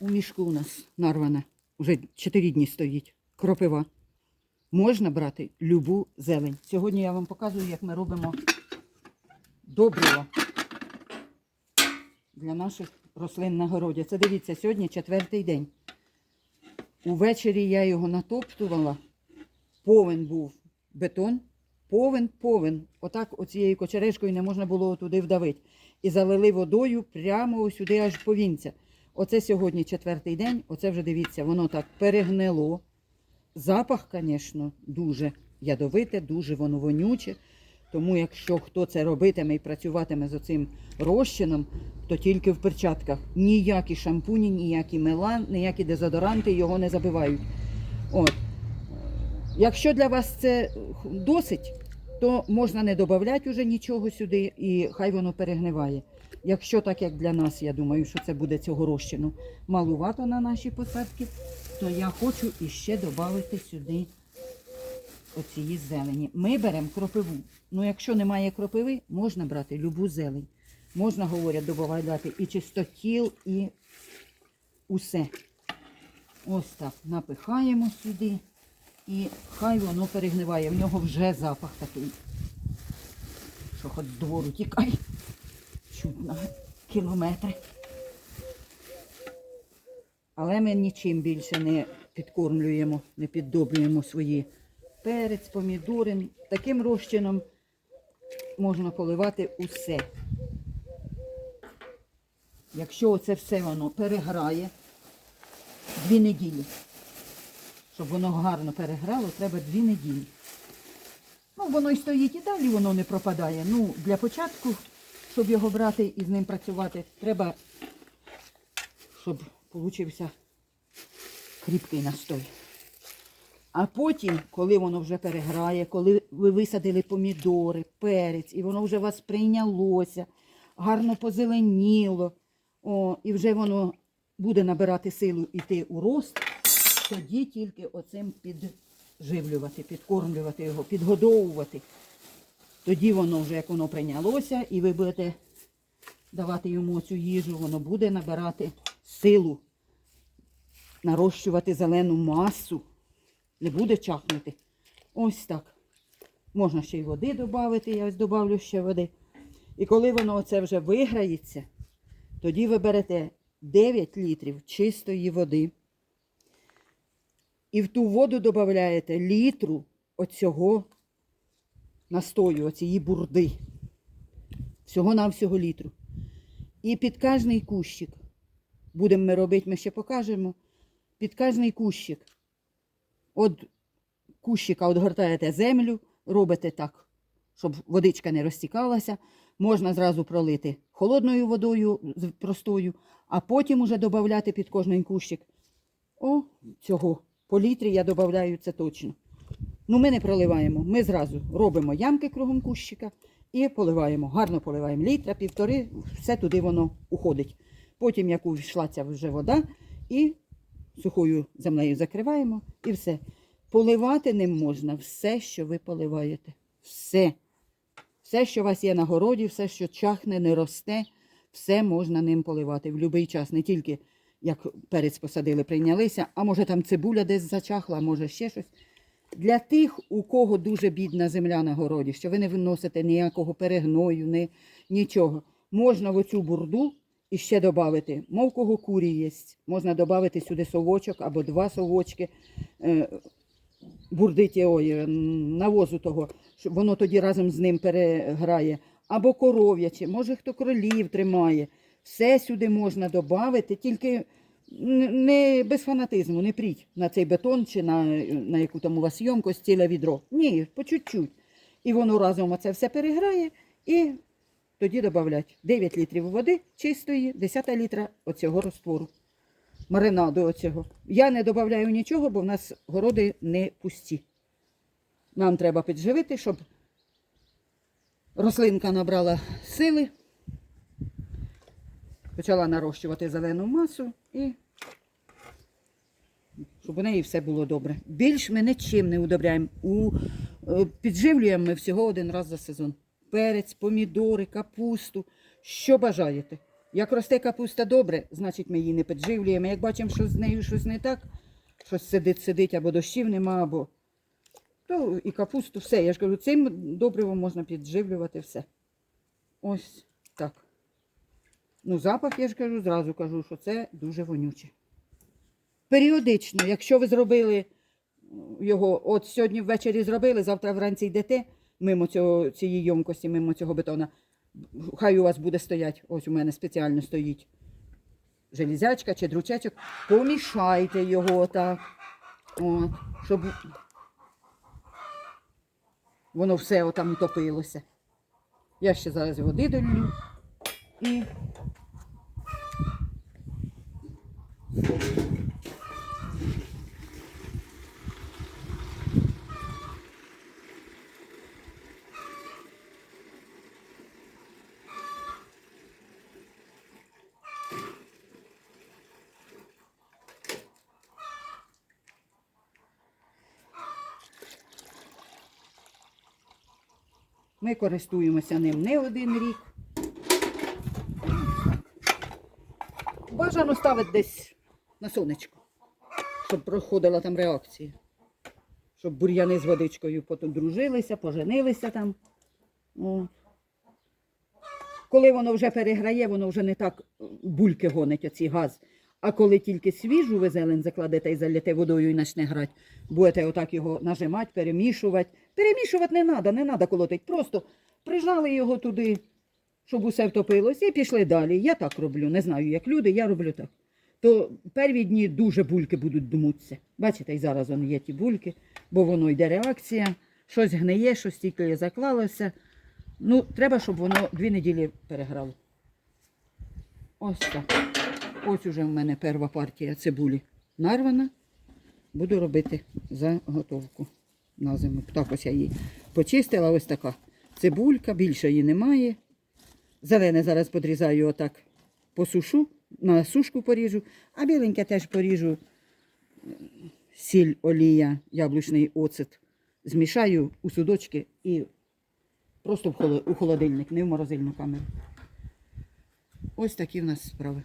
У мішку у нас нарвана. Уже 4 дні стоїть. Кропива. Можна брати любу зелень. Сьогодні я вам показую, як ми робимо добриво для наших рослин на городі. Це дивіться, сьогодні четвертий день. Увечері я його натоптувала. Повен був бетон. Повен, повен. Отак оцією кочерешкою не можна було туди вдавити. І залили водою прямо сюди аж по вінця. Оце сьогодні четвертий день. Оце вже дивіться, воно так перегнило. Запах, звісно, дуже ядовите, дуже воно вонюче. Тому якщо хто це робитиме і працюватиме з оцим розчином, то тільки в перчатках. Ніякі шампуні, ніякі мила, ніякі дезодоранти його не забивають. От. Якщо для вас це досить, то можна не додати вже нічого сюди і хай воно перегниває. Якщо так як для нас, я думаю, що це буде цього розчину малувато на наші посадки, то я хочу іще додати сюди оцієї зелені. Ми беремо кропиву. Ну, якщо немає кропиви, можна брати любу зелень. Можна, говорять, додати і чистотіл, і усе. Ось так напихаємо сюди. І хай воно перегниває. В нього вже запах такий. Що хоч з двору тікай. Чуть на кілометри. Але ми нічим більше не підкормлюємо, не піддобрюємо свої перець, помідори. Таким розчином можна поливати усе. Якщо це все воно переграє дві неділі, щоб воно гарно переграло, треба дві неділі. Ну, воно і стоїть і далі, воно не пропадає. Ну, для початку, щоб його брати і з ним працювати, треба, щоб получився кріпкий настой. А потім, коли воно вже переграє, коли ви висадили помідори, перець, і воно вже вас прийнялося, гарно позеленіло, о, і вже воно буде набирати силу йти у рост, тоді тільки оцим підживлювати, підкормлювати його, підгодовувати. Тоді воно вже, як воно прийнялося, і ви будете давати йому цю їжу, воно буде набирати силу, нарощувати зелену масу. Не буде чахнути. Ось так. Можна ще й води додати, я ось додавлю ще води. І коли воно оце вже виграється, тоді ви берете 9 літрів чистої води. І в ту воду додаєте літру оцього настою, оцієї бурди. Всього-навсього літру. І під кожний кущик, будемо ми робити, ми ще покажемо, під кожний кущик От кущика відгортаєте землю, робите так, щоб водичка не розтікалася. Можна зразу пролити холодною водою простою, а потім уже додати під кожний кущик. О, цього по літрі я додаю це точно. Ну, ми не проливаємо. Ми зразу робимо ямки кругом кущика і поливаємо. Гарно поливаємо літра, півтори, все туди воно уходить. Потім, як увійшла ця вже вода, і сухою землею закриваємо і все. Поливати ним можна все, що ви поливаєте. Все. Все, що у вас є на городі, все, що чахне, не росте, все можна ним поливати в будь-який час. Не тільки як перець посадили, прийнялися, а може там цибуля десь зачахла, а може ще щось. Для тих, у кого дуже бідна земля на городі, що ви не виносите ніякого перегною, ні, нічого, можна в оцю бурду і ще додати. Мов кого курі є. Можна додати сюди совочок або два совочки. Е, бурди ой, е, навозу того, щоб воно тоді разом з ним переграє. Або коров'яче, може хто кролів тримає. Все сюди можна додати, тільки не без фанатизму, не пріть на цей бетон чи на, на яку там у вас йомкость, ціле відро. Ні, по чуть-чуть. І воно разом оце все переграє і тоді додавлять 9 літрів води чистої, 10 літра оцього розтвору. Маринаду оцього. Я не додаю нічого, бо в нас городи не пусті. Нам треба підживити, щоб рослинка набрала сили, почала нарощувати зелену масу і щоб у неї все було добре. Більш ми нічим не удобряємо. У, е, підживлюємо ми всього один раз за сезон. Перець, помідори, капусту, що бажаєте. Як росте капуста добре, значить ми її не підживлюємо. Як бачимо, що з нею щось не так, щось сидить, сидить, або дощів нема, або то і капусту, все. Я ж кажу, цим добривом можна підживлювати все. Ось так. Ну, запах, я ж кажу, зразу кажу, що це дуже вонюче. Періодично, якщо ви зробили його, от сьогодні ввечері зробили, завтра вранці йдете мимо цього, цієї йомкості, мимо цього бетона. Хай у вас буде стояти, ось у мене спеціально стоїть железячка чи дручечок. Помішайте його так, от, щоб воно все отам топилося. Я ще зараз води долю і ми користуємося ним не один рік. Бажано ставити десь на сонечко, щоб проходила там реакція. Щоб бур'яни з водичкою потім дружилися, поженилися там. От. Коли воно вже переграє, воно вже не так е, бульки гонить оці газ. А коли тільки свіжу ви зелень закладете і заліте водою і почне грати, будете отак його нажимати, перемішувати. Перемішувати не треба, не треба колотити. Просто прижали його туди, щоб усе втопилось, і пішли далі. Я так роблю. Не знаю, як люди, я роблю так. То перві дні дуже бульки будуть думутися. Бачите, і зараз воно є ті бульки, бо воно йде реакція, щось гниє, щось тільки заклалося. Ну, треба, щоб воно дві неділі переграло. Ось так. Ось уже в мене перша партія цибулі нарвана. Буду робити заготовку на зиму. Так ось я її почистила, ось така цибулька, більше її немає. Зелене зараз подрізаю отак посушу, на сушку поріжу, а біленьке теж поріжу сіль, олія, яблучний оцет. Змішаю у судочки і просто у холодильник, не в морозильну камеру. Ось такі в нас справи.